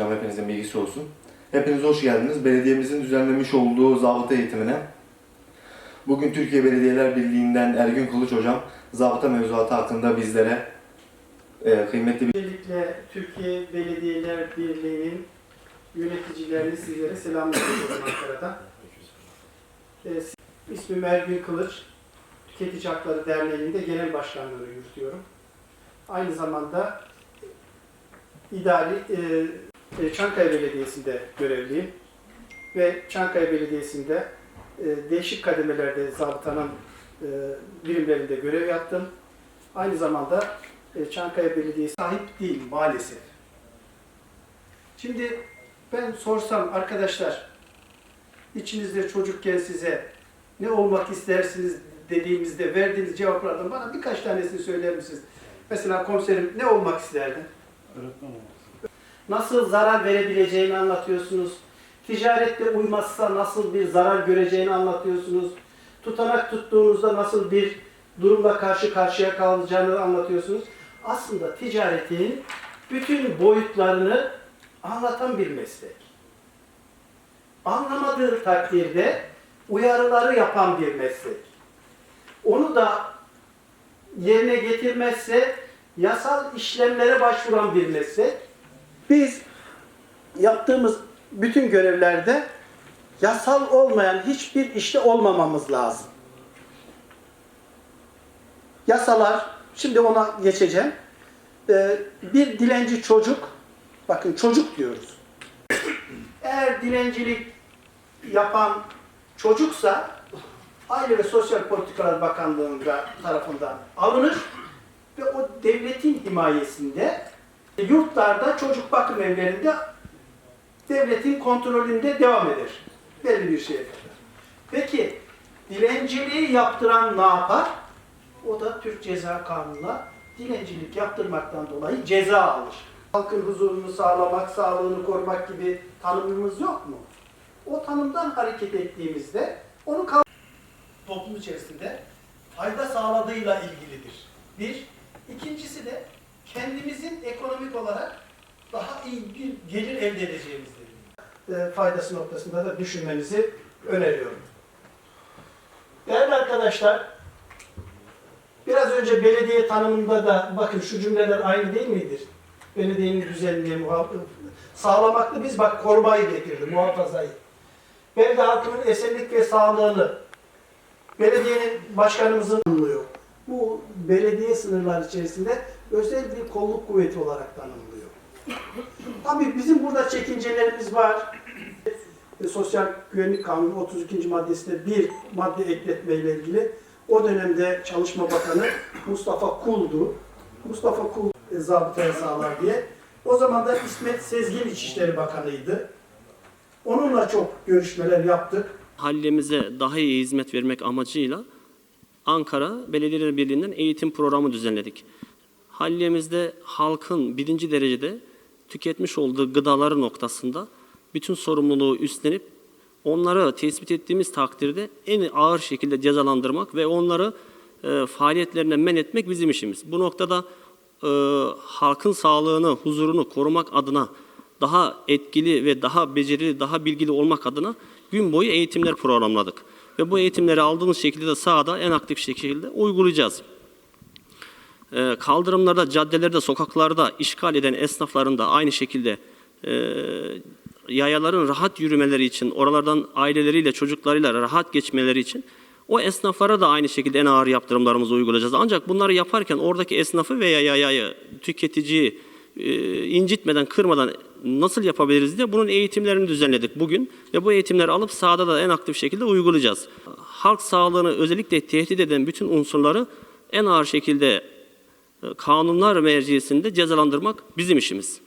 Hocam hepinizin bilgisi olsun. Hepiniz hoş geldiniz. Belediyemizin düzenlemiş olduğu zabıta eğitimine. Bugün Türkiye Belediyeler Birliği'nden Ergün Kılıç Hocam zabıta mevzuatı hakkında bizlere e, kıymetli bir Öncelikle Türkiye Belediyeler Birliği'nin yöneticilerini sizlere selamlıyorum Ankara'da. Ee, ismim Ergün Kılıç. Tüketici Hakları Derneği'nde genel başkanlığı yürütüyorum. Aynı zamanda idari e, e, Çankaya Belediyesi'nde görevliyim. Ve Çankaya Belediyesi'nde e, değişik kademelerde zabıtanın e, birimlerinde görev yaptım. Aynı zamanda e, Çankaya Belediyesi sahip değil maalesef. Şimdi ben sorsam arkadaşlar içinizde çocukken size ne olmak istersiniz dediğimizde verdiğiniz cevaplardan bana birkaç tanesini söyler misiniz? Mesela komiserim ne olmak isterdin? Nasıl zarar verebileceğini anlatıyorsunuz. Ticarette uymazsa nasıl bir zarar göreceğini anlatıyorsunuz. Tutanak tuttuğunuzda nasıl bir durumla karşı karşıya kalacağını anlatıyorsunuz. Aslında ticaretin bütün boyutlarını anlatan bir meslek. Anlamadığı takdirde uyarıları yapan bir meslek. Onu da yerine getirmezse yasal işlemlere başvuran bir meslek. Biz yaptığımız bütün görevlerde yasal olmayan hiçbir işte olmamamız lazım. Yasalar, şimdi ona geçeceğim. Ee, bir dilenci çocuk, bakın çocuk diyoruz. Eğer dilencilik yapan çocuksa Aile ve Sosyal Politikalar Bakanlığı'nda tarafından alınır ve o devletin himayesinde yurtlarda çocuk bakım evlerinde devletin kontrolünde devam eder. Belli bir şeye kadar. Peki dilenciliği yaptıran ne yapar? O da Türk Ceza Kanunu'na dilencilik yaptırmaktan dolayı ceza alır. Halkın huzurunu sağlamak, sağlığını korumak gibi tanımımız yok mu? O tanımdan hareket ettiğimizde onu toplum içerisinde fayda sağladığıyla ilgilidir. Bir. İkincisi de kendimizin ekonomik olarak daha iyi bir gelir elde edeceğimizdir. E, faydası noktasında da düşünmenizi öneriyorum. Değerli arkadaşlar, biraz önce belediye tanımında da bakın şu cümleler aynı değil midir? Belediyenin düzenliği, sağlamaklı biz bak korumayı getirdi, muhafazayı. Belde halkının esenlik ve sağlığını belediyenin başkanımızın tanımlıyor. Bu belediye sınırları içerisinde özel bir kolluk kuvveti olarak tanımlıyor. Tabii bizim burada çekincelerimiz var. E, Sosyal Güvenlik Kanunu 32. maddesinde bir madde ekletmeyle ilgili o dönemde Çalışma Bakanı Mustafa Kul'du. Mustafa Kul e, zabıtaya sağlar diye. O zaman da İsmet Sezgin İçişleri Bakanı'ydı. Onunla çok görüşmeler yaptık. Hallemize daha iyi hizmet vermek amacıyla Ankara Belediyeler Birliği'nden eğitim programı düzenledik. Hallemizde halkın birinci derecede tüketmiş olduğu gıdaları noktasında bütün sorumluluğu üstlenip onları tespit ettiğimiz takdirde en ağır şekilde cezalandırmak ve onları e, faaliyetlerinden men etmek bizim işimiz. Bu noktada e, halkın sağlığını, huzurunu korumak adına daha etkili ve daha becerili, daha bilgili olmak adına gün boyu eğitimler programladık. Ve bu eğitimleri aldığımız şekilde de sahada en aktif şekilde uygulayacağız. Ee, kaldırımlarda, caddelerde, sokaklarda işgal eden esnafların da aynı şekilde e, yayaların rahat yürümeleri için, oralardan aileleriyle, çocuklarıyla rahat geçmeleri için o esnaflara da aynı şekilde en ağır yaptırımlarımızı uygulayacağız. Ancak bunları yaparken oradaki esnafı veya yayayı, tüketiciyi e, incitmeden, kırmadan nasıl yapabiliriz diye bunun eğitimlerini düzenledik bugün ve bu eğitimleri alıp sahada da en aktif şekilde uygulayacağız. Halk sağlığını özellikle tehdit eden bütün unsurları en ağır şekilde kanunlar merciyesinde cezalandırmak bizim işimiz.